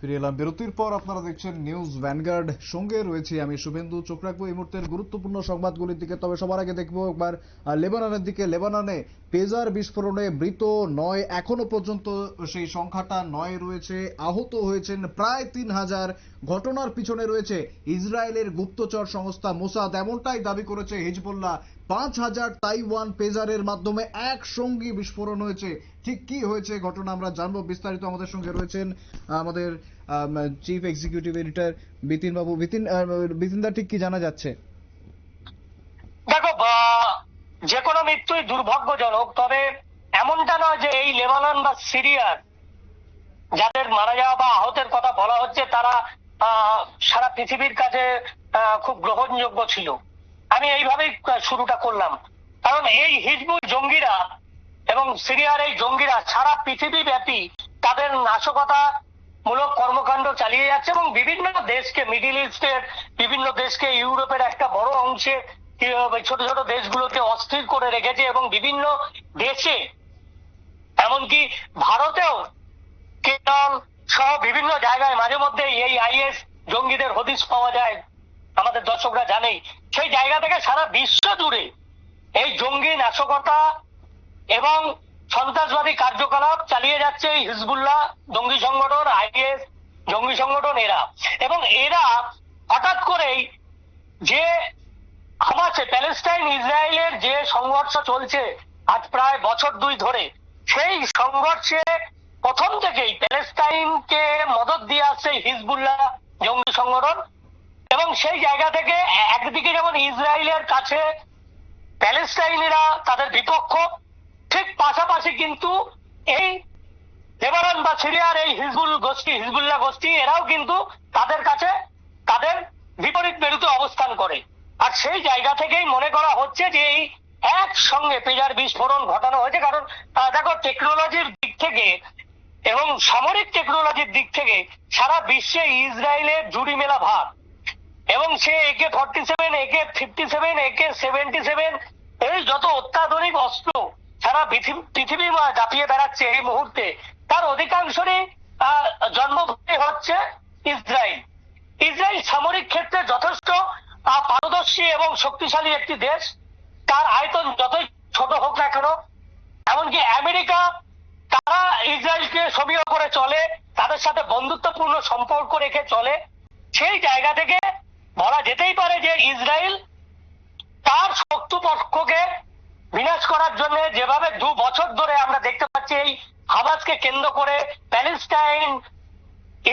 ফিরে এলাম বিরতির পর আপনারা দেখছেন নিউজ ভ্যানগার্ড সঙ্গে রয়েছি আমি শুভেন্দু, চোখ রাখব এই মুহূর্তের গুরুত্বপূর্ণ সংবাদগুলির দিকে। তবে সবার আগে দেখব একবার লেবাননের দিকে। লেবাননে পেজার বিস্ফোরণে মৃত নয় এখনও পর্যন্ত সেই সংখ্যাটা নয় রয়েছে, আহত হয়েছেন প্রায় তিন হাজার। ঘটনার পিছনে রয়েছে ইসরায়েলের গুপ্তচর সংস্থা মোসাদ, এমনটাই দাবি করেছে হিজবুল্লাহ। পাঁচ হাজার তাইওয়ান পেজারের মাধ্যমে একসঙ্গী বিস্ফোরণ হয়েছে। ঠিক কি হয়েছে ঘটনা আমরা জানব। বিস্তারিত আমাদের সঙ্গে রয়েছেন, আমাদের চিফ এক্সিকিউটিভ এডিটর বিতিন বাবু বিতিন বিতিন দা ঠিক কি জানা যাচ্ছে? দেখো যে কোনো মৃত্যুই দুর্ভাগ্যজনক, তবে এমনটা নয় যে এই লেবানন বা সিরিয়ার যাদের মারা যাওয়া বা আহতের কথা বলা হচ্ছে, তারা সারা পৃথিবীর কাছে খুব গ্রহণযোগ্য ছিল। আমি এইভাবেই শুরুটা করলাম। কারণ এই হিজবুল জঙ্গিরা এবং সিরিয়ার এই জঙ্গিরা সারা পৃথিবী ব্যাপী তাদের নাশকতা মূলক কর্মকাণ্ড চালিয়ে যাচ্ছে এবং বিভিন্ন দেশকে, মিডিল ইস্টের বিভিন্ন দেশকে, ইউরোপের একটা বড় অংশে ছোট ছোট দেশগুলোকে অস্থির করে রেখেছে এবং বিভিন্ন দেশে, এমনকি ভারতেও কেরল সহ বিভিন্ন জায়গায় মাঝে মধ্যে এই আইএস জঙ্গিদের হদিস পাওয়া যায়। আমাদের দর্শকরা জানেই। সেই জায়গা থেকে সারা বিশ্ব জুড়ে এই জঙ্গি নাশকতা এবং সন্ত্রাসবাদী কার্যকলাপ চালিয়ে যাচ্ছে এই হিজবুল্লাহ জঙ্গি সংগঠন, আইএস জঙ্গি সংগঠন, এরা। এবং এরা হঠাৎ করেই যে হামাসে প্যালেস্টাইন, ইসরায়েলের যে সংঘর্ষ চলছে আজ প্রায় বছর দুই ধরে, সেই সংঘর্ষে প্রথম থেকেই প্যালেস্টাইনকে মদত দিয়ে আসছে হিজবুল্লাহ জঙ্গি সংগঠন। এবং সেই জায়গা থেকে একদিকে যেমন ইসরায়েলের কাছে প্যালেস্টাইনিরা তাদের বিপক্ষ, ঠিক পাশাপাশি কিন্তু এই লেবানন বা সিরিয়ার এই হিজবুল গোষ্ঠী, হিজবুল্লাহ গোষ্ঠী, এরাও কিন্তু তাদের কাছে তাদের বিপরীত মেরুতে অবস্থান করে। আর সেই জায়গা থেকেই মনে করা হচ্ছে যে এই একসঙ্গে পেজার বিস্ফোরণ ঘটানো হয়েছে। কারণ দেখো টেকনোলজির দিক থেকে এবং সামরিক টেকনোলজির দিক থেকে সারা বিশ্বে ইসরায়েলের জুড়ি মেলা ভাগ। এবং সে AK forty seven AK fifty seven AK seventy seven এই যত অত্যাধুনিক অস্ত্র সারা পৃথিবী- দাপিয়ে বেড়াচ্ছে এই মুহূর্তে, তার অধিকাংশরই জন্মভূমি হচ্ছে ইসরায়েল। ইসরায়েল সামরিক ক্ষেত্রে যথেষ্ট পারদর্শী এবং শক্তিশালী একটি দেশ। তার আয়তন যতই ছোট হোক না কেন, এমনকি আমেরিকা, তারা ইসরায়েলকে সবিয় করে চলে, তাদের সাথে বন্ধুত্বপূর্ণ সম্পর্ক রেখে চলে। সেই জায়গা থেকে বলা যেতেই পারে যে ইসরায়েল তার শত্রুপক্ষকে বিনাশ করার জন্য যেভাবে দু বছর ধরে আমরা দেখতে পাচ্ছি এই হামাসকে কেন্দ্র করে প্যালেস্টাইন,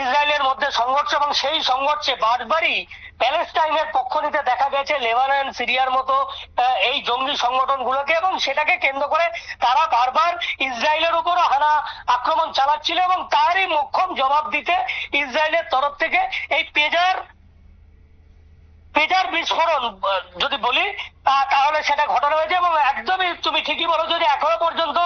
ইসরায়েলের মধ্যে সংঘর্ষ এবং সেই সংঘর্ষে বারবারই প্যালেস্টাইনের পক্ষ নিতে দেখা গেছে লেবানন, সিরিয়ার মতো এই জঙ্গি সংগঠনগুলোকে এবং সেটাকে কেন্দ্র করে তারা বারবার ইসরায়েলের উপর হানা আক্রমণ চালাচ্ছিল এবং তারই মোক্ষম জবাব দিতে ইসরায়েলের তরফ থেকে এই পেজার পেজার বিস্ফোরণ যদি বলি তাহলে সেটা ঘটানো হয়েছে এবং একদমই তুমি ঠিকই বলো, যদি এখনও পর্যন্ত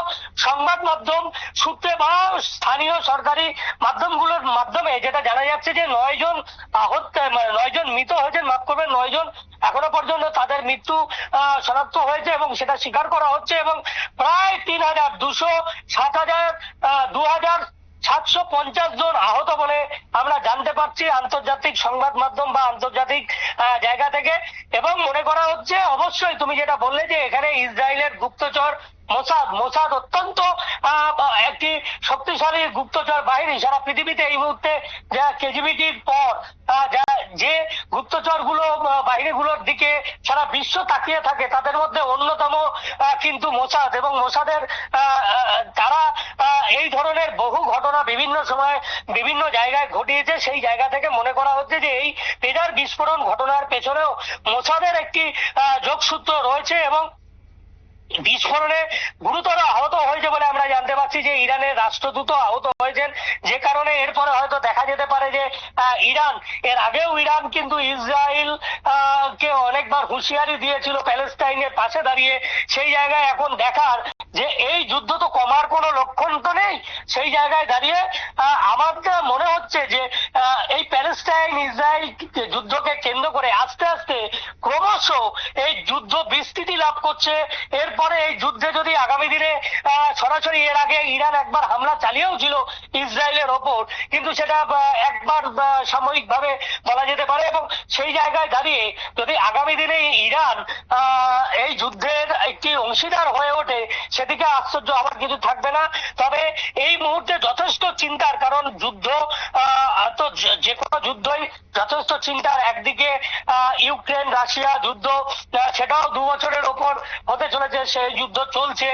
সংবাদ মাধ্যম সূত্রে বা স্থানীয় সরকারি মাধ্যমগুলোর মাধ্যমে যেটা জানা যাচ্ছে যে নয় জন আহত মানে নয় জন মৃত হয়েছেন, মাফ করবেন, নয় জন এখনও পর্যন্ত তাদের মৃত্যু শনাক্ত হয়েছে এবং সেটা স্বীকার করা হচ্ছে এবং প্রায় তিন হাজার দুশো সাত হাজার দু হাজার সাতশো পঞ্চাশ জন আহত বলে আমরা জানতে পারছি আন্তর্জাতিক সংবাদ মাধ্যম বা আন্তর্জাতিক জায়গা থেকে। এবং মনে করা হচ্ছে, অবশ্যই তুমি যেটা বললে যে এখানে ইসরায়েলের গুপ্তচর মোসাদ মোসাদ অত্যন্ত একটি শক্তিশালী গুপ্তচর বাহিনী সারা পৃথিবীতে এই মুহূর্তে যা কেজিবিটির পর যা গুপ্তচরগুলো বাহিনীগুলোর দিকে সারা বিশ্ব তাকিয়ে থাকে, তাদের মধ্যে অন্যতম কিন্তু মোসাদ এবং মোসাদের তারা এই ধরনের বহু ঘটনা বিভিন্ন সময় বিভিন্ন জায়গায় ঘটিয়েছে। সেই জায়গা থেকে মনে করা হচ্ছে যে এই পেজার বিস্ফোরণ ঘটনার পেছনেও মোসাদের একটি যোগসূত্র রয়েছে এবং বিস্ফোরণে গুরুতর আহত হয়েছে বলে আমরা জানতে পারছি যে ইরানের রাষ্ট্রদূত আহত হয়েছেন। যে কারণে এরপরে হয়তো দেখা যেতে পারে যে ইরান, এর আগেও ইরান কিন্তু ইসরায়েল কে অনেকবার হুঁশিয়ারি দিয়েছিল প্যালেস্টাইনের পাশে দাঁড়িয়ে। সেই জায়গায় এখন দেখার যে এই যুদ্ধ তো কমার কোনো লক্ষণ তো নেই। সেই জায়গায় দাঁড়িয়ে আমার মনে হচ্ছে যে এই প্যালেস্টাইন ইসরায়েল যুদ্ধকে কেন্দ্র করে আস্তে আস্তে ক্রমশ এই যুদ্ধ বিস্তৃতি লাভ করছে। এরপরে এই যুদ্ধে যদি আগামী দিনে সরাসরি এর আগে ইরান একবার হামলা চালিয়েও ছিল ইসরায়েলের ওপর, কিন্তু সেটা একবার সাময়িক ভাবে বলা যেতে পারে এবং সেই জায়গায় দাঁড়িয়ে যদি আগামী দিনে ইরান এই যুদ্ধের একটি অংশীদার হয়ে ওঠে, সেদিকে আশ্চর্য আমার কিছু থাকবে না। তবে এই মুহূর্তে যথেষ্ট চিন্তার, কারণ যুদ্ধ তো যে- কোনো যুদ্ধই যথেষ্ট চিন্তার। একদিকে ইউক্রেন, রাশিয়া যুদ্ধ সেটাও দু বছরের ওপর হতে চলেছে সেই যুদ্ধ চলছে।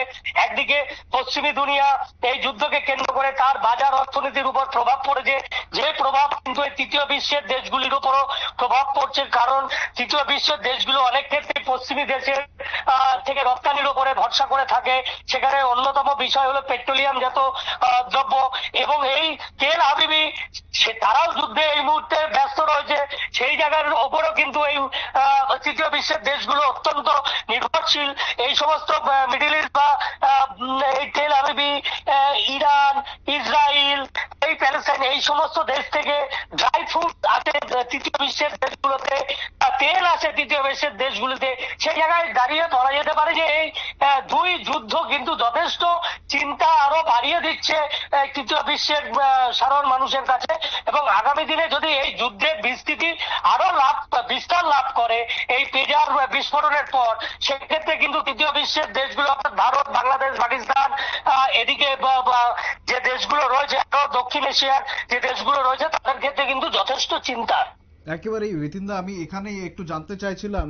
একদিকে পশ্চিমী দুনিয়া এই যুদ্ধকে কেন্দ্র করে তার বাজার অর্থনীতির উপর প্রভাব পড়েছে। যে প্রভাব কিন্তু এই তৃতীয় বিশ্বের দেশগুলির উপরও প্রভাব পড়ছে, কারণ তৃতীয় বিশ্বের দেশগুলো অনেক ক্ষেত্রে পশ্চিমী দেশের থেকে রপ্তানির উপরে ভরসা করে থাকে। সেখানে অন্যতম বিষয় হলো পেট্রোলিয়াম জাত দ্রব্য এবং এই তেল আবিবি তারাও যুদ্ধে এই মুহূর্তে জায়গার ওপরও কিন্তু এই তৃতীয় বিশ্বের দেশগুলো অত্যন্ত নির্ভরশীল। এই সমস্ত মিডিল ইস্ট বা এই তেল আহ, ইরান ইসরায়েল এই প্যালেস্টাইন এই সমস্ত দেশ থেকে ড্রাই ফ্রুট আহ, তৃতীয় বিশ্বের দেশগুলোতে তেল আসে তৃতীয় বিশ্বের দেশগুলোতে। সেই জায়গায় দাঁড়িয়ে ধরা যেতে পারে যে এই দুই যুদ্ধ কিন্তু যথেষ্ট দিচ্ছে তৃতীয় বিশ্বের সাধারণ মানুষের কাছে। এবং আগামী দিনে যদি এই যুদ্ধের বিস্তৃতি আরও লাভ, বিস্তার লাভ করে এই পেজার বিস্ফোরণের পর, সেক্ষেত্রে কিন্তু তৃতীয় বিশ্বের দেশগুলো, অর্থাৎ ভারত, বাংলাদেশ, পাকিস্তান এদিকে যে দেশগুলো রয়েছে দক্ষিণ এশিয়ার যে দেশগুলো রয়েছে, তাদের ক্ষেত্রে কিন্তু যথেষ্ট চিন্তা একেবারেই দা আমি এখানেই একটু জানতে চাইছিলাম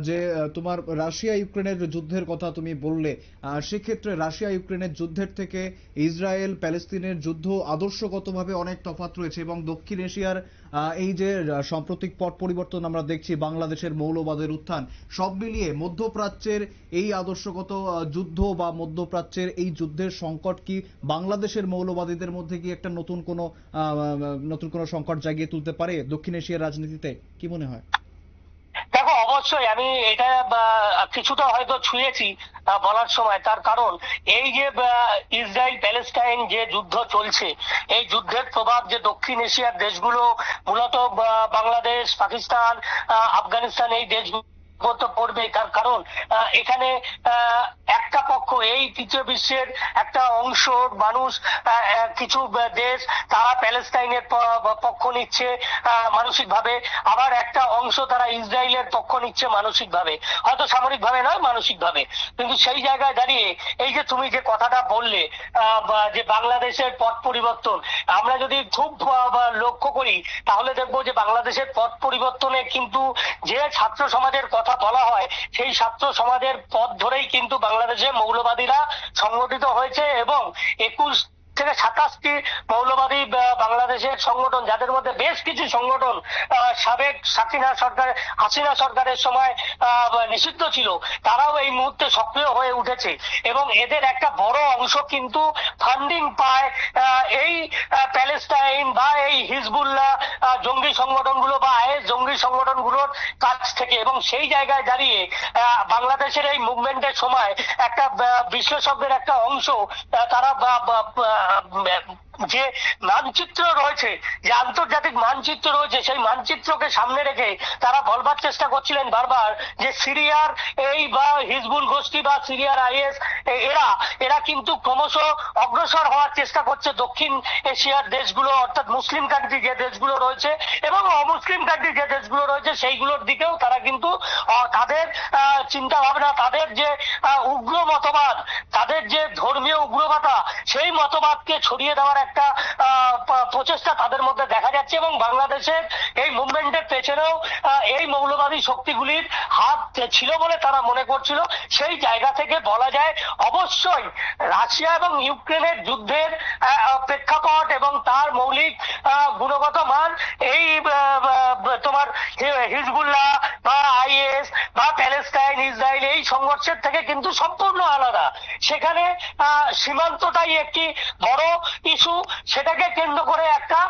যে তোমার রাশিয়া ইউক্রেনের যুদ্ধের কথা তুমি বললে সেক্ষেত্রে রাশিয়া ইউক্রেনের যুদ্ধের থেকে ইসরায়েল প্যালেস্তিনের যুদ্ধ আদর্শগতভাবে অনেক তফাত রয়েছে এবং দক্ষিণ এশিয়ার এই যে সাম্প্রতিক পট পরিবর্তন আমরা দেখছি, বাংলাদেশের মৌলবাদের উত্থান, সব মিলিয়ে মধ্যপ্রাচ্যের এই আদর্শগত যুদ্ধ বা মধ্যপ্রাচ্যের এই যুদ্ধের সংকট কি বাংলাদেশের মৌলবাদীদের মধ্যে কি একটা নতুন কোনো নতুন কোনো সংকট জাগিয়ে তুলতে পারে দক্ষিণ এশিয়ার রাজনীতিতে? কি মনে হয়? অবশ্যই, আমি এটা কিছুটা হয়তো ছুঁয়েছি বলার সময়। তার কারণ, এই যে ইসরায়েল প্যালেস্টাইন যে যুদ্ধ চলছে, এই যুদ্ধের প্রভাব যে দক্ষিণ এশিয়ার দেশগুলো, মূলত বাংলাদেশ, পাকিস্তান আফগানিস্তান, এই দেশগুলো তো পড়বে তার কারণ এখানে একটা পক্ষ, এই তৃতীয় বিশ্বের একটা অংশ, মানুষ কিছু দেশ, তারা প্যালেস্তাইনের প- পক্ষ নিচ্ছে মানসিক ভাবে আবার একটা অংশ তারা ইসরায়েলের পক্ষ নিচ্ছে মানসিক ভাবে হয়তো সামরিক ভাবে নয় মানসিক ভাবে কিন্তু সেই জায়গায় দাঁড়িয়ে, এই যে তুমি যে কথাটা বললে যে বাংলাদেশের পথ পরিবর্তন, আমরা যদি খুব লক্ষ্য করি, তাহলে দেখব যে বাংলাদেশের পথ পরিবর্তনে কিন্তু যে ছাত্র সমাজের কথা বলা হয় সেই ছাত্র সমাজের পথ ধরেই কিন্তু বাংলাদেশে মৌলবাদীরা সংগঠিত হয়েছে এবং একুশ থেকে সাতাশটি মৌলবাদী বাংলাদেশের সংগঠন, যাদের মধ্যে বেশ কিছু সংগঠন সাবেক সাকিনা সরকার, হাসিনা সরকারের সময় নিষিদ্ধ ছিল, তারাও এই মুহূর্তে সক্রিয় হয়ে উঠেছে। এবং এদের একটা বড় অংশ কিন্তু ফান্ডিং পায় এই প্যালেস্টাইন বা এই হিজবুল্লাহ জঙ্গি সংগঠনগুলো বা আইএস জঙ্গি সংগঠনগুলোর কাছ থেকে। এবং সেই জায়গায় দাঁড়িয়ে বাংলাদেশের এই মুভমেন্টের সময় একটা বিশ্লেষকদের একটা অংশ তারা বা- বা- বা- যে মানচিত্র রয়েছে, যে আন্তর্জাতিক মানচিত্র রয়েছে, সেই মানচিত্রকে সামনে রেখে তারা বলবার চেষ্টা করছিলেন বারবার যে সিরিয়ার এই বা হিজবুল গোষ্ঠী বা সিরিয়ার আইএস এরা এরা কিন্তু ক্রমশ অগ্রসর হওয়ার চেষ্টা করছে দক্ষিণ এশিয়ার দেশগুলো, অর্থাৎ মুসলিম কান্ট্রি যে দেশগুলো রয়েছে এবং অমুসলিম কান্ট্রি যে দেশগুলো রয়েছে, সেইগুলোর দিকেও তারা কিন্তু তাদের চিন্তা ভাবনা তাদের যে উগ্র মতবাদ, তাদের যে ধর্মীয় উগ্রবাদা, সেই মতবাদকে ছড়িয়ে দেওয়ার একটা প্রচেষ্টা তাদের মধ্যে দেখা যাচ্ছে এবং বাংলাদেশের এই মুভমেন্টের পেছনেও এই মৌলবাদী শক্তিগুলির হাত ছিল বলে তারা মনে করছিল, সেই জায়গা থেকে বলা যায় অবশ্যই রাশিয়া এবং ইউক্রেনের যুদ্ধের প্রেক্ষাপট এবং তার মৌলিক গুণগত মান এই তোমার হিজবুল্লাহ বা আইএস বা প্যালেস্টাইন ইসরায়েল এই সংঘর্ষের থেকে কিন্তু সম্পূর্ণ আলাদা। সেখানে সীমান্তটাই একটি বড় ইস্যু। সেটাকে কেন্দ্র করে একটা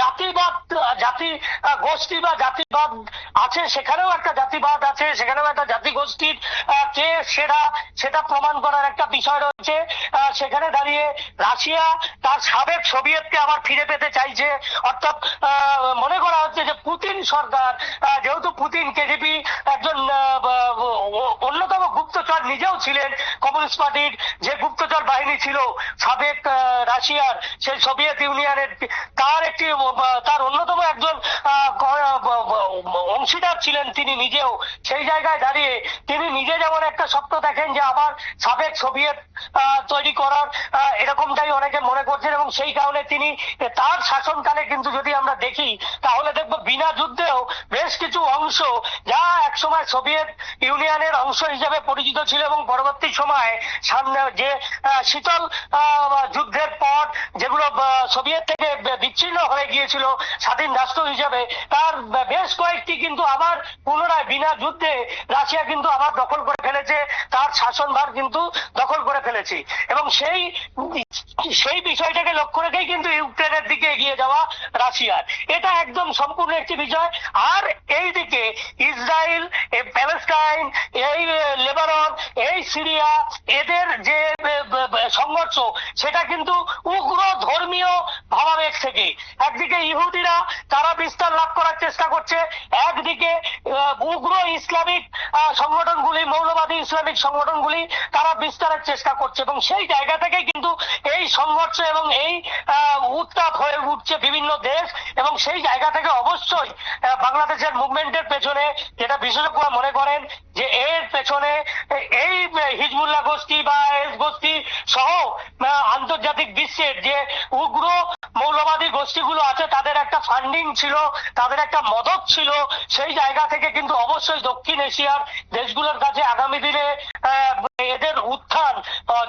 জাতিবাদ, জাতি গোষ্ঠী বা জাতিবাদ আছে, সেখানেও একটা জাতিবাদ আছে, সেখানেও একটা জাতি গোষ্ঠীর কে সেরা, সেটা প্রমাণ করার একটা বিষয় রয়েছে। সেখানে দাঁড়িয়ে রাশিয়া তার সাবেক সোভিয়েতকে আবার ফিরে পেতে চাইছে। অর্থাৎ মনে করা হচ্ছে যে পুতিন সরকার যেহেতু পুতিন কেজিপি একজন অন্যতম গুপ্তচর নিজেও ছিলেন কমিউনিস্ট পার্টির যে গুপ্তচর বাহিনী ছিল সাবেক রাশিয়ার সেই সোভিয়েত ইউনিয়নের, তার একটি তার অন্যতম একজন আহ, ক- ব- ব- অংশীদার ছিলেন তিনি নিজেও। সেই জায়গায় দাঁড়িয়ে তিনি নিজে যেমন একটা স্বপ্ন দেখেন যে আবার সাবেক সোভিয়েত তৈরি করার এরকমটাই অনেকে মনে করছেন এবং সেই কারণে তিনি তার শাসনকালে কিন্তু যদি আমরা দেখি, তাহলে দেখব বিনা যুদ্ধেও বেশ কিছু অংশ যা একসময় সোভিয়েত ইউনিয়নের অংশ হিসেবে পরিচিত ছিল এবং পরবর্তী সময়ে সামনে যে শীতল যুদ্ধের পর যেগুলো সোভিয়েত থেকে বিচ্ছিন্ন হয়ে গিয়েছিল স্বাধীন রাষ্ট্র হিসেবে, তার বেশ কয়েকটি কিন্তু আবার পুনরায় বিনা যুদ্ধে রাশিয়া কিন্তু আবার দখল করে ফেলেছে তার শাসনভার কিন্তু দখল করে ফেলেছে। এবং সেই সেই বিষয়টাকে লক্ষ্য রেখেই কিন্তু ইউক্রেনের দিকে এগিয়ে যাওয়া রাশিয়ার এটা একদম সম্পূর্ণ একটি বিষয় আর এই দিকে ইসরায়েল প্যালেস্টাইন এই এ, লেবানন এই সিরিয়া এদের যে সংঘর্ষ সেটা কিন্তু উগ্র ধর্মীয় ভাবাবেগ থেকে। একদিকে ইহুদিরা তারা বিস্তার লাভ করার চেষ্টা করছে। একদিকে উগ্র ইসলামিক সংগঠনগুলি, মৌলবাদী ইসলামিক সংগঠনগুলি, তারা বিস্তারের চেষ্টা করছে এবং সেই জায়গা থেকে কিন্তু এই সংঘর্ষ এবং এই উত্তাপ হয়ে উঠছে বিভিন্ন দেশ এবং সেই জায়গা থেকে অবশ্যই বাংলাদেশের মুভমেন্টের পেছনে যেটা বিশেষজ্ঞরা মনে করেন যে এর পেছনে এই হিজবুল্লাহ গোষ্ঠী বা এস গোষ্ঠী সহ আন্তর্জাতিক বিশ্বের যে উগ্র মৌলবাদী গোষ্ঠীগুলো আছে, তাদের একটা ফান্ডিং ছিল, তাদের একটা মদত ছিল, সেই জায়গা থেকে কিন্তু অবশ্যই দক্ষিণ এশিয়ার দেশগুলোর কাছে আগামী দিনে এদের উত্থান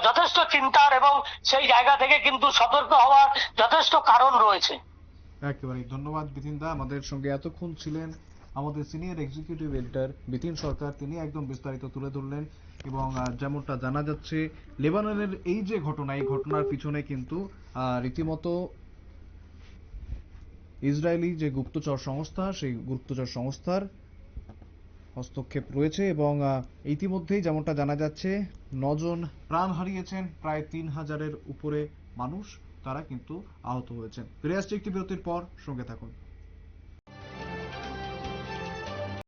যথেষ্ট চিন্তার এবং সেই জায়গা থেকে কিন্তু সতর্ক হওয়ার যথেষ্ট কারণ রয়েছে। একেবারেই। ধন্যবাদ বিতিন দা। আমাদের সঙ্গে এতক্ষণ ছিলেন আমাদের senior executive editor Bitin Sarkar. তিনি একদম বিস্তারিত তুলে ধরলেন এবং যেমনটা জানা যাচ্ছে, লেবাননের এই যে ঘটনা, এই ঘটনার পিছনে কিন্তু রীতিমতো ইসরায়েলি যে গুপ্তচর সংস্থা, সেই গুপ্তচর সংস্থার হস্তক্ষেপ রয়েছে এবং ইতিমধ্যেই যেমনটা জানা যাচ্ছে, নজন প্রাণ হারিয়েছেন, প্রায় তিন হাজারের উপরে মানুষ তারা কিন্তু আহত হয়েছেন। ফিরে আসছে একটি বিরতির পর, সঙ্গে থাকুন।